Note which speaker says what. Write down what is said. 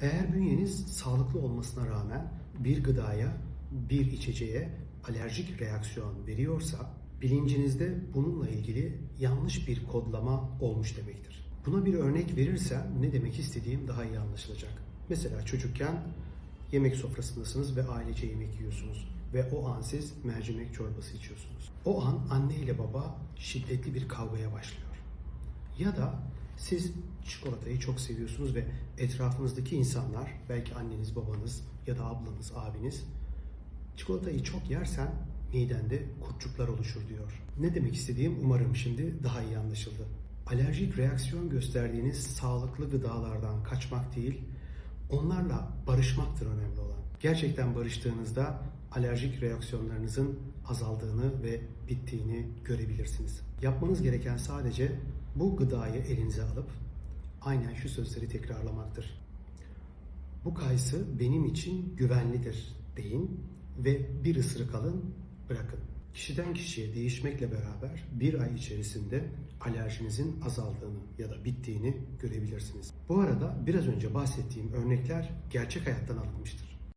Speaker 1: Eğer bünyeniz sağlıklı olmasına rağmen bir gıdaya, bir içeceğe alerjik reaksiyon veriyorsa bilincinizde bununla ilgili yanlış bir kodlama olmuş demektir. Buna bir örnek verirsem ne demek istediğim daha iyi anlaşılacak. Mesela çocukken yemek sofrasındasınız ve ailece yemek yiyorsunuz ve o an siz mercimek çorbası içiyorsunuz. O an anne ile baba şiddetli bir kavgaya başlıyor. Ya da siz çikolatayı çok seviyorsunuz ve etrafınızdaki insanlar, belki anneniz, babanız ya da ablanız, abiniz çikolatayı çok yersen midende kurtçuklar oluşur diyor. Ne demek istediğim umarım şimdi daha iyi anlaşıldı. Alerjik reaksiyon gösterdiğiniz sağlıklı gıdalardan kaçmak değil, onlarla barışmaktır önemli olan. Gerçekten barıştığınızda alerjik reaksiyonlarınızın azaldığını ve bittiğini görebilirsiniz. Yapmanız gereken sadece bu gıdayı elinize alıp aynen şu sözleri tekrarlamaktır. Bu kayısı benim için güvenlidir deyin ve bir ısırık alın bırakın. Kişiden kişiye değişmekle beraber bir ay içerisinde alerjinizin azaldığını ya da bittiğini görebilirsiniz. Bu arada biraz önce bahsettiğim örnekler gerçek hayattan alınmıştır.